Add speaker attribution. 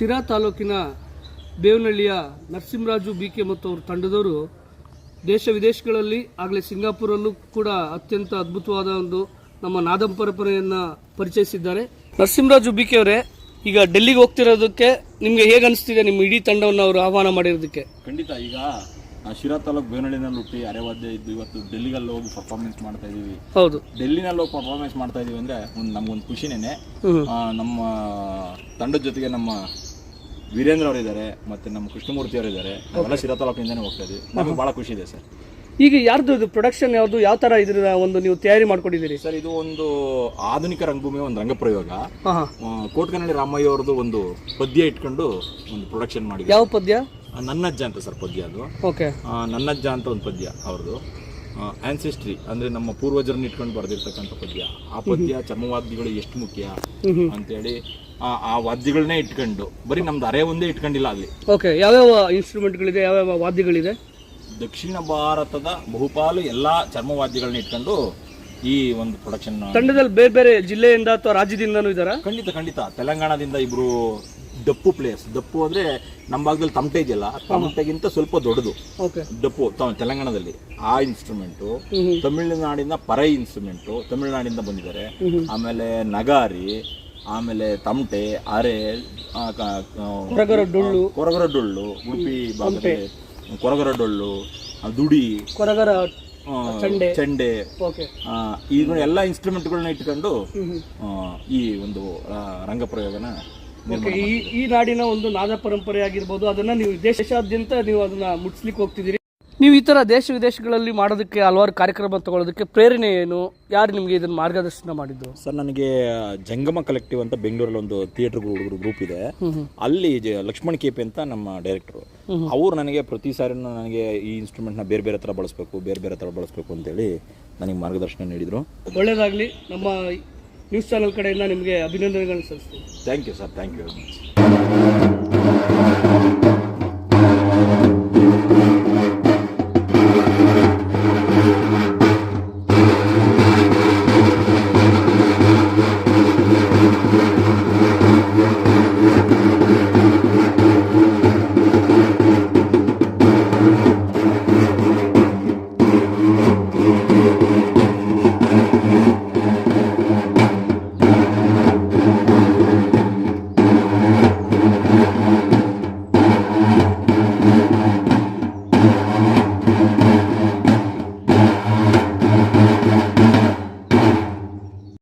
Speaker 1: ಶಿರಾ ತಾಲೂಕಿನ ಬೇವನಹಳ್ಳಿಯ Narasimharaju B K ಮತ್ತು ಅವ್ರ ತಂಡದವರು ದೇಶ ವಿದೇಶಗಳಲ್ಲಿ ಆಗಲೇ ಸಿಂಗಾಪುರಲ್ಲೂ ಕೂಡ ಅತ್ಯಂತ ಅದ್ಭುತವಾದ ಒಂದು ನಮ್ಮ ನಾದಂ ಪರಂಪರೆಯನ್ನು ಪರಿಚಯಿಸಿದ್ದಾರೆ. ನರಸಿಂಹರಾಜು ಬಿ ಕೆ ಅವರೇ ಈಗ ಡೆಲ್ಲಿಗೆ ಹೋಗ್ತಿರೋದಕ್ಕೆ ನಿಮಗೆ ಹೇಗೆ ಅನಿಸ್ತಿದೆ ನಿಮ್ಮ ಇಡೀ ತಂಡವನ್ನು ಅವರು ಆಹ್ವಾನ ಮಾಡಿರೋದಕ್ಕೆ?
Speaker 2: ಖಂಡಿತ ಈಗ ಆ ಶಿರಾ ತಾಲೂಕು ಬೇವನಹಳ್ಳಿನಲ್ಲಿ ಹುಟ್ಟಿ ಅರೆವಾದ್ಯ ಇದ್ದು ಇವತ್ತು ಡೆಲ್ಲಿಗಲ್ಲಿ ಹೋಗಿ ಪರ್ಫಾರ್ಮೆನ್ಸ್ ಮಾಡ್ತಾ ಇದೀವಿ.
Speaker 1: ಹೌದು.
Speaker 2: ಡೆಲ್ಲಿನಲ್ಲಿ ಹೋಗಿ ಪರ್ಫಾರ್ಮೆನ್ಸ್ ಮಾಡ್ತಾ ಇದೀವಿ ಅಂದ್ರೆ ಒಂದು ನಮ್ಗೊಂದು ಖುಷಿನೇನೆ. ನಮ್ಮ ತಂಡದ ಜೊತೆಗೆ ನಮ್ಮ ವೀರೇಂದ್ರ ಅವರಿದ್ದಾರೆ ಮತ್ತೆ ನಮ್ಮ ಕೃಷ್ಣಮೂರ್ತಿ ಅವರಿದ್ದಾರೆ. ನಾವೆಲ್ಲ ಶಿರಾ ತಾಲೂಕಿಂದಾನೆ ಹೋಗ್ತಾ ಇದ್ದೀವಿ ನಮಗೆ ಬಹಳ ಖುಷಿ ಇದೆ ಸರ್.
Speaker 1: ಈಗ ಯಾರ್ದು ಇದು ಪ್ರೊಡಕ್ಷನ್ ಯಾವುದು ಯಾವ ತರ ಇದ್ರ ಒಂದು ನೀವು ತಯಾರಿ ಮಾಡ್ಕೊಂಡಿದ್ದೀರಿ?
Speaker 2: ಸರ್ ಇದು ಒಂದು ಆಧುನಿಕ ರಂಗಭೂಮಿಯ ಒಂದು ರಂಗಪ್ರಯೋಗ. ಆ, ರಾಮಯ್ಯ ಅವ್ರದ್ದು ಒಂದು ಪದ್ಯ ಇಟ್ಕೊಂಡು ಒಂದು ಪ್ರೊಡಕ್ಷನ್ ಮಾಡಿದ್ವಿ
Speaker 1: ಯಾವ ಪದ್ಯ?
Speaker 2: ನನ್ನಜ್ಜ ಅಂತ ಸರ್ ಪದ್ಯ ಅದು.
Speaker 1: ಓಕೆ
Speaker 2: ನನ್ನಜ್ಜ ಅಂತ ಒಂದು ಪದ್ಯ ಅವ್ರದ್ದು. ಆನ್ಸೆಸ್ಟ್ರಿ ಅಂದ್ರೆ ನಮ್ಮ ಪೂರ್ವಜರನ್ನ ಇಟ್ಕೊಂಡು ಬರೆದಿರ್ತಕ್ಕಂಥ ಪದ್ಯ. ಆ ಪದ್ಯ ಚರ್ಮವಾದ್ಯಗಳು ಎಷ್ಟು ಮುಖ್ಯ ಅಂತೇಳಿ ಆ ಆ ವಾದ್ಯಗಳನ್ನೇ ಇಟ್ಕೊಂಡು ಬರೀ ನಮ್ದು ಅರೆ ಒಂದೇ ಇಟ್ಕೊಂಡಿಲ್ಲ ಅಲ್ಲಿ.
Speaker 1: ಓಕೆ ಯಾವ್ಯಾವ ಇನ್ಸ್ಟ್ರೂಮೆಂಟ್ಗಳಿದೆ ಯಾವ್ಯಾವ ವಾದ್ಯಗಳಿದೆ?
Speaker 2: ದಕ್ಷಿಣ ಭಾರತದ ಬಹುಪಾಲು ಎಲ್ಲಾ ಚರ್ಮವಾದ್ಯಗಳನ್ನ ಇಟ್ಕೊಂಡು ಈ ಒಂದು ಪ್ರೊಡಕ್ಷನ್
Speaker 1: ತಂಡದಲ್ಲಿ ಬೇರೆ ಬೇರೆ ಜಿಲ್ಲೆಯಿಂದ ಅಥವಾ ರಾಜ್ಯದಿಂದನೂ ಇದ್ದಾರಾ?
Speaker 2: ಖಂಡಿತ ಖಂಡಿತ. ತೆಲಂಗಾಣದಿಂದ ಇಬ್ರು ದಪ್ಪು ಪ್ಲೇಸ್ ಡಪ್ಪು ಅಂದ್ರೆ ನಮ್ಮ ಭಾಗದಲ್ಲಿ ತಮಟೆ ಇದೆಯಲ್ಲ ತಮಟೆಗಿಂತ ಸ್ವಲ್ಪ ದೊಡ್ಡದು. ಡಪ್ಪು ತ- ತೆಲಂಗಾಣದಲ್ಲಿ ಆ ಇನ್ಸ್ಟ್ರೂಮೆಂಟು ತಮಿಳುನಾಡಿನ ಪರೈ ಇನ್ಸ್ಟ್ರೂಮೆಂಟು ತಮಿಳುನಾಡಿಂದ ಬಂದಿದ್ದಾರೆ. ಆಮೇಲೆ ನಗಾರಿ ಆಮೇಲೆ ತಮಟೆ ಅರೆ ಆ, ಕ- ಆ,
Speaker 1: ಕೊರಗರ ಡೊಳ್ಳು
Speaker 2: ಕೊರಗರ ಡೊಳ್ಳು ಉಡುಪಿ ಭಾಗದಲ್ಲಿ ಕೊರಗರ ಡೊಳ್ಳು ಆ, ದುಡಿ
Speaker 1: ಕೊರಗರ
Speaker 2: ಆ,
Speaker 1: ಚಂಡೆ.
Speaker 2: ಈಗ
Speaker 1: ಓಕೆ.
Speaker 2: ಆ, ಇವು ಎಲ್ಲ ಇನ್ಸ್ಟ್ರೂಮೆಂಟ್ಗಳನ್ನ ಇಟ್ಕೊಂಡು. ಆ, ಈ ಒಂದು ಆ, ರಂಗಪ್ರಯೋಗನ
Speaker 1: ಓಕೆ ಈ ಈ ನಾಡಿನ ಒಂದು ನಾದ ಪರಂಪರೆ ಆಗಿರ್ಬೋದು ಅದನ್ನ ನೀವು ದೇಶಾದ್ಯಂತ ನೀವು ಅದನ್ನ ಮುಟ್ಸ್ಲಿಕ್ಕೆ ಹೋಗ್ತಿದ್ದೀರಿ. ನೀವು ಈ ತರ ದೇಶ ವಿದೇಶಗಳಲ್ಲಿ ಮಾಡೋದಕ್ಕೆ ಹಲವಾರು ಕಾರ್ಯಕ್ರಮ ತಗೊಳ್ಳೋದಕ್ಕೆ ಪ್ರೇರಣೆ ಏನು? ಯಾರು ನಿಮಗೆ ಇದನ್ನ ಮಾರ್ಗದರ್ಶನ ಮಾಡಿದ್ದು?
Speaker 2: ಸರ್ ನನಗೆ ಜಂಗಮ ಕಲೆಕ್ಟಿವ್ ಅಂತ ಬೆಂಗಳೂರಲ್ಲಿ ಒಂದು ಥಿಯೇಟರ್ ಹುಡುಗರು ಗ್ರೂಪ್ ಇದೆ. ಅಲ್ಲಿ ಜ- ಲಕ್ಷ್ಮಣ್ ಕೆಪಿ ಅಂತ ನಮ್ಮ ಡೈರೆಕ್ಟರ್ ಅವ್ರು ನನಗೆ ಪ್ರತಿ ಸಾರಿ ನನಗೆ ಈ ಇನ್ಸ್ಟ್ರೂಮೆಂಟ್ನ ಬೇರೆ ಬೇರೆ ಥರ ಬಳಸಬೇಕು ಬೇರೆ ಬೇರೆ ಥರ ಬಳಸಬೇಕು ಅಂತೇಳಿ ನನಗೆ ಮಾರ್ಗದರ್ಶನ ನೀಡಿದರು.
Speaker 1: ಒಳ್ಳೇದಾಗ್ಲಿ ನಮ್ಮ ನ್ಯೂಸ್ ಚಾನೆಲ್ ಕಡೆಯಿಂದ ನಿಮಗೆ ಅಭಿನಂದನೆಗಳನ್ನು ಸಲ್ಲಿಸ್ತೀನಿ.
Speaker 2: Thank you sir thank you very much